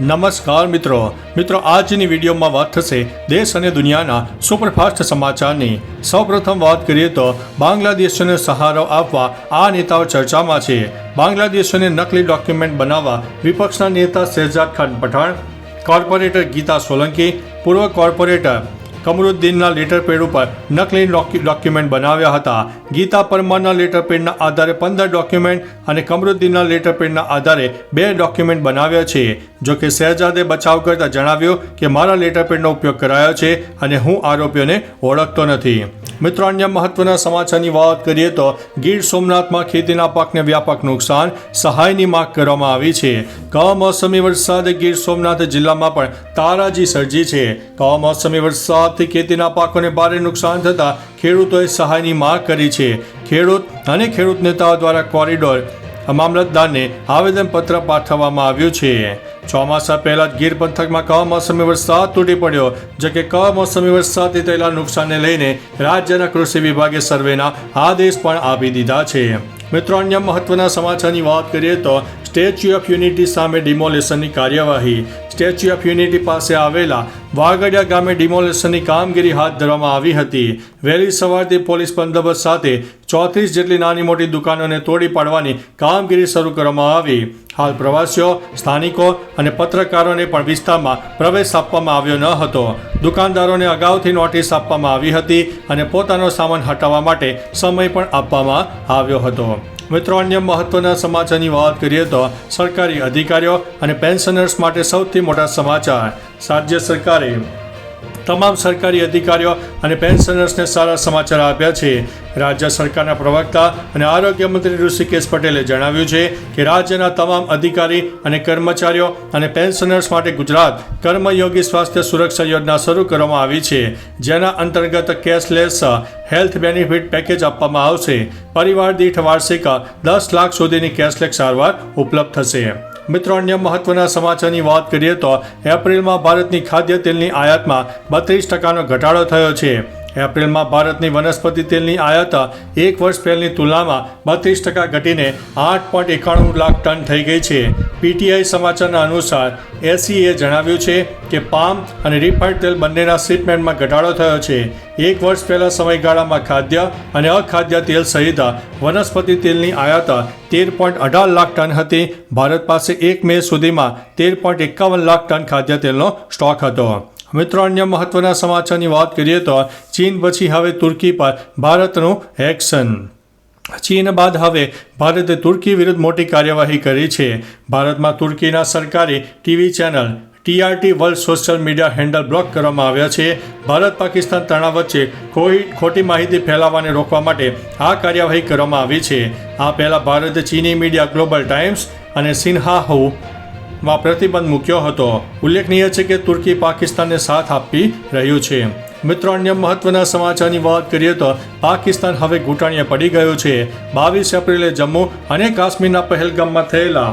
નમસ્કાર મિત્રો. મિત્રો, આજની વિડીયોમાં વાત થશે દેશ અને દુનિયાના સુપરફાસ્ટ સમાચારની. સૌપ્રથમ વાત કરીએ તો બાંગ્લાદેશને સહારો આપવા આ નેતાઓ ચર્ચામાં છે. બાંગ્લાદેશોને નકલી ડોક્યુમેન્ટ બનાવવા વિપક્ષના નેતા શહેજાદ ખાન પઠાણ, કોર્પોરેટર ગીતા સોલંકી, પૂર્વ કોર્પોરેટર કમરુદ્દીનના લેટરપેડ ઉપર નકલી ડોક્યુમેન્ટ બનાવ્યા હતા. ગીતા પરમારના લેટરપેડના આધારે પંદર ડોક્યુમેન્ટ અને કમરુદ્દીનના લેટરપેડના આધારે બે ડોક્યુમેન્ટ બનાવ્યા છે. જો કે શહેજાદે બચાવ કરતા જણાવ્યું કે, મારા લેટરપેડનો ઉપયોગ કરાયો છે અને હું આરોપીઓને ઓળખતો નથી. મિત્રો, અન્ય મહત્વના સમાચારની વાત કરીએ તો ગીર સોમનાથમાં ખેતીના પાકને વ્યાપક નુકસાન, સહાયની માંગ કરવામાં આવી છે. કમોસમી વરસાદે ગીર સોમનાથ જિલ્લામાં પણ તારાજી સર્જી છે. કમોસમી વરસાદથી ખેતીના પાકોને ભારે નુકસાન થતાં ખેડૂતોએ સહાયની માંગ કરી છે. ખેડૂત અને ખેડૂત નેતાઓ દ્વારા કોરિડોર મામલતદારને આવેદનપત્ર પાઠવવામાં આવ્યું છે. ચોમાસા પહેલા જ ગીર પંથકમાં કમોસમી વરસાદ તૂટી પડ્યો, જો કે કમોસમી વરસાદથી થયેલા નુકસાનને લઈને રાજ્યના કૃષિ વિભાગે સર્વેના આદેશ પણ આપી દીધા છે. મિત્રો, અન્ય મહત્વના સમાચારની વાત કરીએ તો સ્ટેચ્યુ ઓફ યુનિટી સામે ડિમોલેશનની કાર્યવાહી. સ્ટેચ્યુ ઓફ યુનિટી પાસે આવેલા વાગડિયા ગામે ડિમોલેશનની કામગીરી હાથ ધરવામાં આવી હતી. વહેલી સવારથી પોલીસ બંદોબસ્ત સાથે ચોત્રીસ જેટલી નાની મોટી દુકાનોને તોડી પાડવાની કામગીરી શરૂ કરવામાં આવી. હાલ પ્રવાસીઓ, સ્થાનિકો અને પત્રકારોને પણ વિસ્તારમાં પ્રવેશ આપવામાં આવ્યો ન હતો. દુકાનદારોને અગાઉથી નોટિસ આપવામાં આવી હતી અને પોતાનો સામાન હટાવવા માટે સમય પણ આપવામાં આવ્યો હતો. મિત્રો, અન્ય મહત્વના સમાચારની વાત કરીએ તો સરકારી અધિકારીઓ અને પેન્શનર્સ માટે સૌથી મોટા સમાચાર. રાજ્ય સરકારે તમામ સરકારી અધિકારીઓ અને પેન્શનર્સને સારા સમાચાર આપ્યા છે. રાજ્ય સરકારના પ્રવક્તા અને આરોગ્ય મંત્રી ઋષિકેશ પટેલે જણાવ્યું છે કે રાજ્યના તમામ અધિકારી અને કર્મચારીઓ અને પેન્શનર્સ માટે ગુજરાત કર્મયોગી સ્વાસ્થ્ય સુરક્ષા યોજના શરૂ કરવામાં આવી છે, જેના અંતર્ગત કેશલેસ હેલ્થ બેનિફિટ પેકેજ આપવામાં આવશે. પરિવાર દીઠ વાર્ષિક દસ લાખ સુધીની કેશલેસ સારવાર ઉપલબ્ધ થશે. મિત્રો, અન્ય મહત્વના સમાચારની વાત કરીએ તો એપ્રિલમાં ભારતની ખાદ્ય તેલની આયાતમાં બત્રીસ ટકાનો ઘટાડો થયો છે. એપ્રિલમાં ભારતની વનસ્પતિ તેલની આયાત એક વર્ષ પહેલની તુલનામાં બત્રીસ ટકા ઘટીને આઠ પોઈન્ટ એકાણું લાખ ટન થઈ ગઈ છે. પીટીઆઈ સમાચારના અનુસાર એસીએ જણાવ્યું છે કે પામ અને રિફાઇન્ડ તેલ બંનેના શિપમેન્ટમાં ઘટાડો થયો છે. એક વર્ષ પહેલા સમયગાળામાં ખાદ્ય અને અખાદ્ય તેલ સહિત વનસ્પતિ તેલની આયાત તેર પોઈન્ટ અઢાર લાખ ટન હતી. ભારત પાસે એક મે સુધીમાં તેર પોઈન્ટ એકાવન લાખ ટન ખાદ્ય તેલનો સ્ટોક હતો. મિત્રો, અન્ય મહત્વના સમાચારની વાત કરીએ તો ચીન પછી હવે તુર્કી પર ભારતનું એક્શન. ચીન બાદ હવે ભારતે તુર્કી વિરુદ્ધ મોટી કાર્યવાહી કરી છે. ભારતમાં તુર્કીના સરકારે TV channel TRT World social media handle block કરવામાં આવ્યા છે. ભારત પાકિસ્તાન તણાવ વચ્ચે કોઈ ખોટી માહિતી ફેલાવાને રોકવા માટે આ કાર્યવાહી કરવામાં આવી છે. આ પહેલાં ભારતે ચીની મીડિયા ગ્લોબલ ટાઈમ્સ અને સિન્હાહુ માં પ્રતિબંધ મૂક્યો હતો. ઉલ્લેખનીય છે કે તુર્કી પાકિસ્તાનને સાથ આપી રહ્યું છે. મિત્રો, અન્ય મહત્વના સમાચારની વાત કરીએ તો પાકિસ્તાન હવે ઘૂંટણીએ પડી ગયું છે. બાવીસ એપ્રિલે જમ્મુ અને કાશ્મીરના પહેલગામમાં થયેલા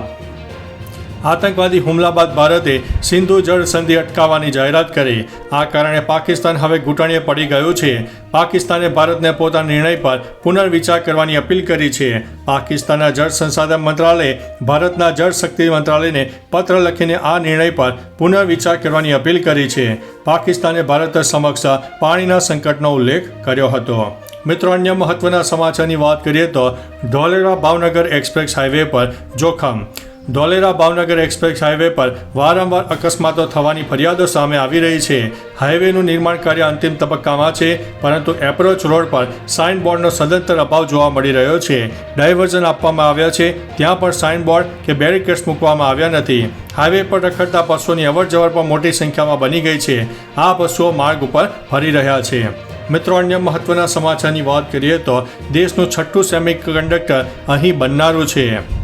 આતંકવાદી હુમલા બાદ ભારતે સિંધુ જળ સંધિ અટકાવવાની જાહેરાત કરી. આ કારણે પાકિસ્તાન હવે ઘૂંટણીએ પડી ગયું છે. પાકિસ્તાને ભારતને પોતાના નિર્ણય પર પુનર્વિચાર કરવાની અપીલ કરી છે. પાકિસ્તાનના જળ સંસાધન મંત્રાલયે, ભારતના જળ શક્તિ મંત્રાલયને પત્ર લખીને આ નિર્ણય પર પુનર્વિચાર કરવાની અપીલ કરી છે. પાકિસ્તાને ભારત સમક્ષ પાણીના સંકટનો ઉલ્લેખ કર્યો હતો. મિત્રો, અન્ય મહત્વના સમાચારની વાત કરીએ તો ધોલેરા ભાવનગર એક્સપ્રેસ હાઈવે પર જોખમ. ધોલેરા ભાવનગર એક્સપ્રેસ હાઈવે પર વારંવાર અકસ્માતો થવાની ફરિયાદો સામે આવી રહી છે. હાઈવેનું નિર્માણ કાર્ય અંતિમ તબક્કામાં છે, પરંતુ એપ્રોચ રોડ પર સાઇન બોર્ડનો સદંતર અભાવ જોવા મળી રહ્યો છે. ડાયવર્ઝન આપવામાં આવ્યા છે, ત્યાં પણ સાઇન બોર્ડ કે બેરિકેડ્સ મૂકવામાં આવ્યા નથી. હાઈવે પર રખડતા પશુઓની અવરજવર પણ મોટી સંખ્યામાં બની ગઈ છે. આ પશુઓ માર્ગ ઉપર ફરી રહ્યા છે. મિત્રો, અન્ય મહત્વના સમાચારની વાત કરીએ તો દેશનું છઠ્ઠું સેમી કંડક્ટર અહીં બનનારું છે.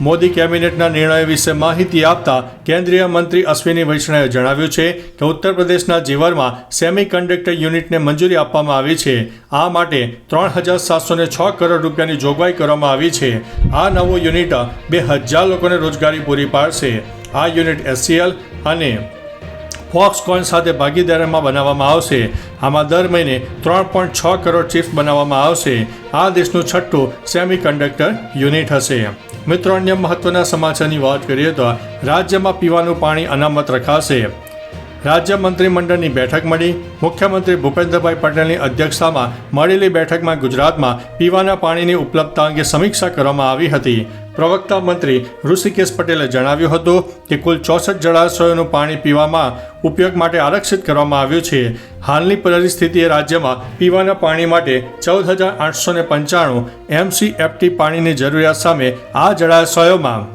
મોદી કેબિનેટના નિર્ણય વિશે માહિતી આપતા કેન્દ્રીય મંત્રી અશ્વિની વૈષ્ણવે જણાવ્યું છે કે ઉત્તર પ્રદેશના જીવરમાં સેમી કન્ડક્ટર યુનિટને મંજૂરી આપવામાં આવી છે. આ માટે ત્રણ હજાર સાતસો છ કરોડ રૂપિયાની જોગવાઈ કરવામાં આવી છે. આ નવું યુનિટ બે હજાર લોકોને રોજગારી પૂરી પાડશે. આ યુનિટ એસસીએલ અને ફોક્સકોન સાથે ભાગીદારીમાં બનાવવામાં આવશે. આમાં દર મહિને ત્રણ પોઈન્ટ છ કરોડ ચિપ્સ બનાવવામાં આવશે. આ દેશનું છઠ્ઠું સેમી કન્ડક્ટર યુનિટ હશે. મિત્રો, અન્ય મહત્વના સમાચારની વાત કરીએ તો રાજ્યમાં પીવાનું પાણી અનામત રખાશે. રાજ્ય મંત્રીમંડળની બેઠક મળી. મુખ્યમંત્રી ભૂપેન્દ્રભાઈ પટેલની અધ્યક્ષતામાં મળેલી બેઠકમાં ગુજરાતમાં પીવાના પાણીની ઉપલબ્ધતા અંગે સમીક્ષા કરવામાં આવી હતી. પ્રવક્તા મંત્રી ઋષિકેશ પટેલે જણાવ્યું હતું કે કુલ ચોસઠ જળાશયોનું પાણી પીવામાં ઉપયોગ માટે આરક્ષિત કરવામાં આવ્યું છે. હાલની પરિસ્થિતિએ રાજ્યમાં પીવાના પાણી માટે ચૌદ હજાર આઠસો ને પંચાણું એમસીએફટી પાણીની જરૂરિયાત સામે આ જળાશયોમાં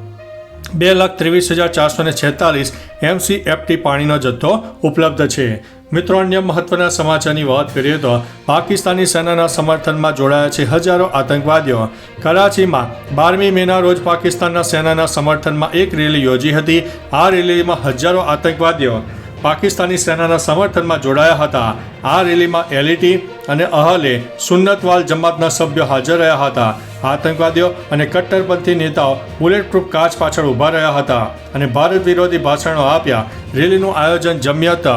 બે લાખ ત્રેવીસ હજાર ચારસો ને છેતાલીસ એમસીએફટી પાણીનો જથ્થો ઉપલબ્ધ છે. મિત્રો, અન્ય મહત્વના સમાચારની વાત કરીએ તો પાકિસ્તાની સેનાના સમર્થનમાં જોડાયા છે હજારો આતંકવાદીઓ. કરાચીમાં બારમી મેના રોજ પાકિસ્તાનના સેનાના સમર્થનમાં એક રેલી યોજી હતી. આ રેલીમાં હજારો આતંકવાદીઓ પાકિસ્તાની સેનાના સમર્થનમાં જોડાયા હતા. આ રેલીમાં એલઈટી અને અહલે સુન્નતવાલ જમાતના સભ્યો હાજર રહ્યા હતા. આતંકવાદીઓ અને કટ્ટરપંથી નેતાઓ બુલેટ પ્રૂફ કાચ પાછળ ઊભા રહ્યા હતા અને ભારત વિરોધી ભાષણો આપ્યા. રેલીનું આયોજન જમિયત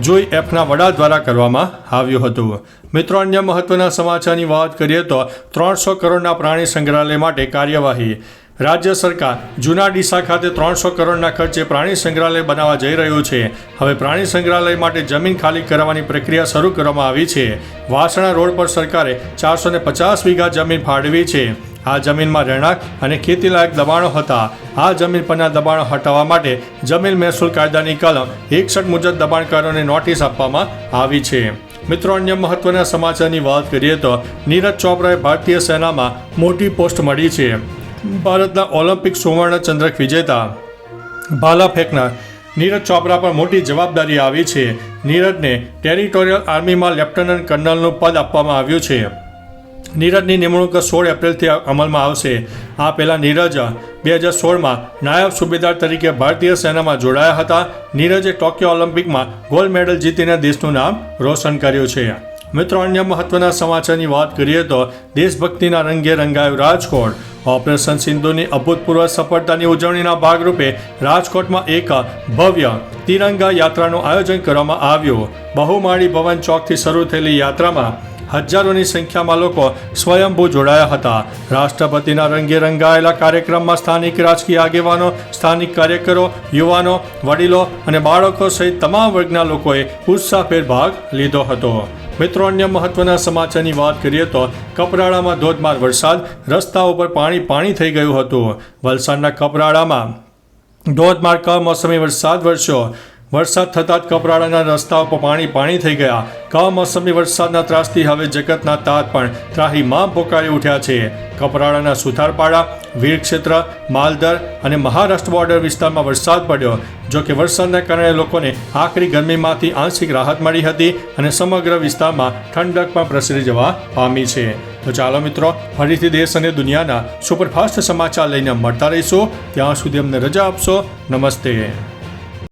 જોઈ એફના વડા દ્વારા કરવામાં આવ્યું હતું. મિત્રો, અન્ય મહત્વના સમાચારની વાત કરીએ તો ત્રણસો કરોડના પ્રાણી સંગ્રહાલય માટે કાર્યવાહી. રાજ્ય સરકાર જૂના ડીસા ખાતે ત્રણસો કરોડના ખર્ચે પ્રાણી સંગ્રહાલય બનાવવા જઈ રહ્યું છે. હવે પ્રાણી સંગ્રહાલય માટે જમીન ખાલી કરવાની પ્રક્રિયા શરૂ કરવામાં આવી છે. વાસણા રોડ પર સરકારે ચારસો ને પચાસ વીઘા જમીન ફાળવી છે. આ જમીનમાં રહેણાંક અને ખેતીલાયક દબાણો હતા. આ જમીન પરના દબાણો હટાવવા માટે જમીન મહેસૂલ કાયદાની કલમ એકસઠ મુજબ દબાણકારોને નોટિસ આપવામાં આવી છે. મિત્રો, અન્ય મહત્વના સમાચારની વાત કરીએ તો નીરજ ચોપરાએ ભારતીય સેનામાં મોટી પોસ્ટ મળી છે. ભારતના ઓલિમ્પિક સુવર્ણ ચંદ્રક વિજેતા ભાલા ફેંકનાર નીરજ ચોપરા પર મોટી જવાબદારી આવી છે. નીરજને ટેરિટોરિયલ આર્મીમાં લેફ્ટનન્ટ કર્નલનું પદ આપવામાં આવ્યું છે. નીરજની નિમણૂક સોળ એપ્રિલથી અમલમાં આવશે. આ પહેલાં નીરજ બે હજાર સોળમાં નાયબ સુબેદાર તરીકે ભારતીય સેનામાં જોડાયા હતા. નીરજે ટોક્યો ઓલિમ્પિકમાં ગોલ્ડ મેડલ જીતીને દેશનું નામ રોશન કર્યું છે. મિત્રો, અન્ય મહત્વના સમાચારની વાત કરીએ તો દેશભક્તિના રંગે રંગાયું રાજકોટ. ઓપરેશન સિંધુની અભૂતપૂર્વ સફળતાની ઉજવણીના ભાગરૂપે રાજકોટમાં એક ભવ્ય તિરંગા યાત્રાનું આયોજન કરવામાં આવ્યું. બહુમાળી ભવન ચોકથી શરૂ થયેલી યાત્રામાં હજારોની સંખ્યામાં લોકો સ્વયંભૂ જોડાયા હતા. રાષ્ટ્રપતિના રંગે રંગાયેલા કાર્યક્રમમાં સ્થાનિક રાજકીય આગેવાનો, સ્થાનિક કાર્યકરો, યુવાનો, વડીલો અને બાળકો સહિત તમામ વર્ગના લોકોએ ઉત્સાહભેર ભાગ લીધો હતો. મિત્રો, અન્ય મહત્વના સમાચારની વાત કરીએ તો કપરાડામાં ધોધમાર વરસાદ, રસ્તાઓ પર પાણી પાણી થઈ ગયું હતું. વલસાડના કપરાડામાં ધોધમાર કમોસમી વરસાદ વરસ્યો. વરસાદ થતાં જ કપરાડાના રસ્તાઓ પર પાણી પાણી થઈ ગયા. કમોસમી વરસાદના ત્રાસથી હવે જગતના તાત પણ ત્રાહીમાં પોકારી ઉઠ્યા છે. કપરાડાના સુથારપાડા વીર ક્ષેત્ર માલદર અને મહારાષ્ટ્ર બોર્ડર વિસ્તારમાં વરસાદ પડ્યો. જો કે વરસાદના કારણે લોકોને આખરી ગરમીમાંથી આંશિક રાહત મળી હતી અને સમગ્ર વિસ્તારમાં ઠંડક પણ પ્રસરી જવા પામી છે. તો ચાલો મિત્રો, ફરીથી દેશ અને દુનિયાના સુપરફાસ્ટ સમાચાર લઈને મળતા રહીશું. ત્યાં સુધી અમને રજા આપશો. નમસ્તે.